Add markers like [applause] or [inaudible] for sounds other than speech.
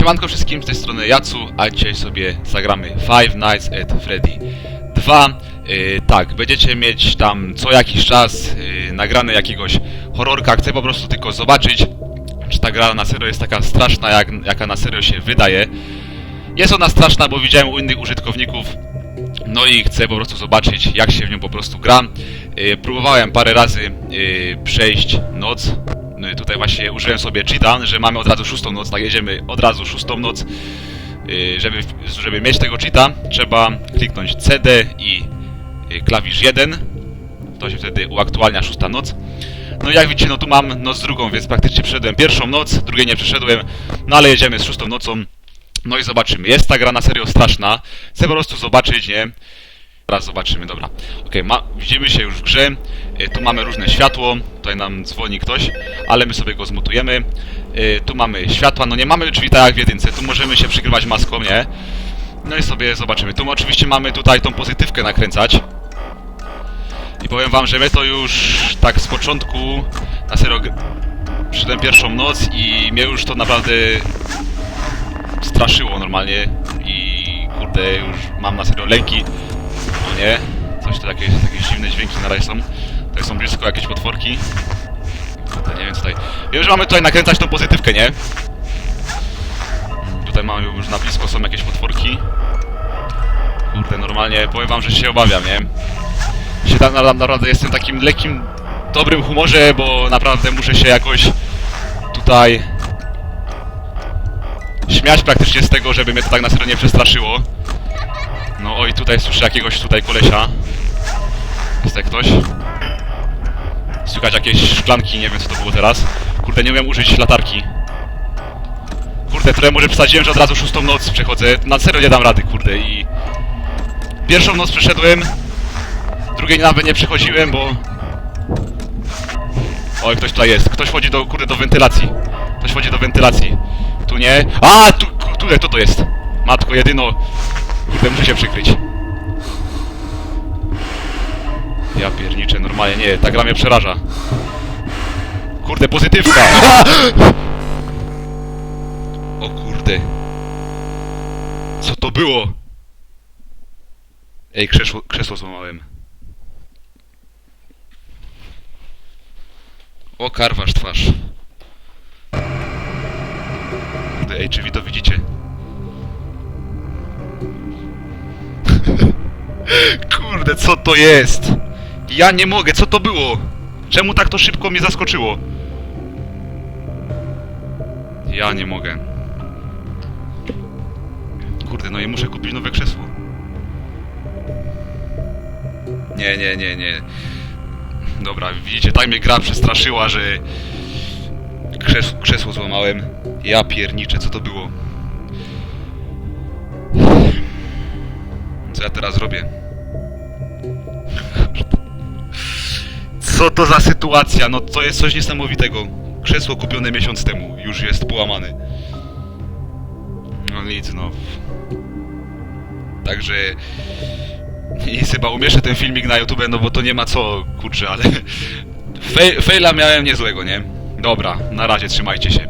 Siemanko wszystkim, z tej strony Jacu, a dzisiaj sobie zagramy Five Nights at Freddy 2. Yy, tak, będziecie mieć tam co jakiś czas yy, nagrane jakiegoś horrorka. Chcę po prostu tylko zobaczyć, czy ta gra na serio jest taka straszna, jak, jaka na serio się wydaje. Jest ona straszna, bo widziałem u innych użytkowników, no i chcę po prostu zobaczyć, jak się w nią po prostu gra. Yy, próbowałem parę razy yy, przejść noc. Tutaj właśnie użyłem sobie cheata, że mamy od razu szóstą noc, tak jedziemy od razu szóstą noc. Yy, żeby, żeby mieć tego cheata, trzeba kliknąć CD i yy, klawisz 1. To się wtedy uaktualnia szósta noc. No i jak widzicie, no tu mam noc drugą, więc praktycznie przeszedłem pierwszą noc, drugiej nie przeszedłem, no ale jedziemy z szóstą nocą. No i zobaczymy. Jest ta gra na serio straszna. Chcę po prostu zobaczyć, nie? Teraz zobaczymy, dobra. Okej, ma, widzimy się już w grze. E, tu mamy różne światło. Tutaj nam dzwoni ktoś, ale my sobie go zmutujemy. E, tu mamy światła, no nie mamy drzwi tak jak w jedynce. Tu możemy się przykrywać maską, nie? No i sobie zobaczymy. Tu oczywiście mamy tutaj tą pozytywkę nakręcać. I powiem wam, że my to już tak z początku na serio przyszedłem pierwszą noc i mnie już to naprawdę straszyło normalnie i kurde, już mam na serio lęki. Nie, coś tu jakieś, jakieś dziwne dźwięki na razie są. Tutaj są blisko jakieś potworki. Kurde, nie wiem tutaj. Wiem, że mamy tutaj nakręcać tą pozytywkę, nie? Mm, Tutaj mamy już na blisko są jakieś potworki. Kurde, normalnie powiem wam, że się obawiam, nie? Się tam na- naprawdę jestem takim lekkim, dobrym humorze, bo naprawdę muszę się jakoś tutaj śmiać praktycznie z tego, żeby mnie to tak na serio nie przestraszyło. No oj, tutaj słyszę jakiegoś tutaj kolesia. Jest tak ktoś. Słychać jakieś szklanki, nie wiem co to było teraz. Kurde, nie umiem użyć latarki. Kurde, trochę może przesadziłem, że od razu szóstą noc przechodzę. Na serio nie dam rady, kurde i... Pierwszą noc przeszedłem, drugiej nawet nie przechodziłem, bo... Oj, ktoś tutaj jest. Ktoś wchodzi do, kurde, do wentylacji. Ktoś wchodzi do wentylacji. Tu nie. A, tu, tutaj, to to jest. Matko, jedyno. Kurde, muszę się przykryć. Ja pierniczę, normalnie nie, ta gra mnie przeraża. Kurde, pozytywka! O kurde. Co to było? Ej, krzesło, krzesło złamałem. O, karwasz twarz. Kurde, ej, czy wy to widzicie? [laughs] Kurde, co to jest? Ja nie mogę, co to było? Czemu tak to szybko mnie zaskoczyło? Ja nie mogę. Kurde, no i muszę kupić nowe krzesło. Nie, nie, nie, nie. Dobra, widzicie, tak mnie gra przestraszyła, że krzes krzesło złamałem. Ja pierniczę, co to było? Co ja teraz robię? Co to za sytuacja? No to jest coś niesamowitego. Krzesło kupione miesiąc temu już jest połamane. No nic, no. Także... I chyba umieszczę ten filmik na YouTube, no bo to nie ma co, kurczę, ale... [laughs] Fej, fejla miałem niezłego, nie? Dobra, na razie trzymajcie się.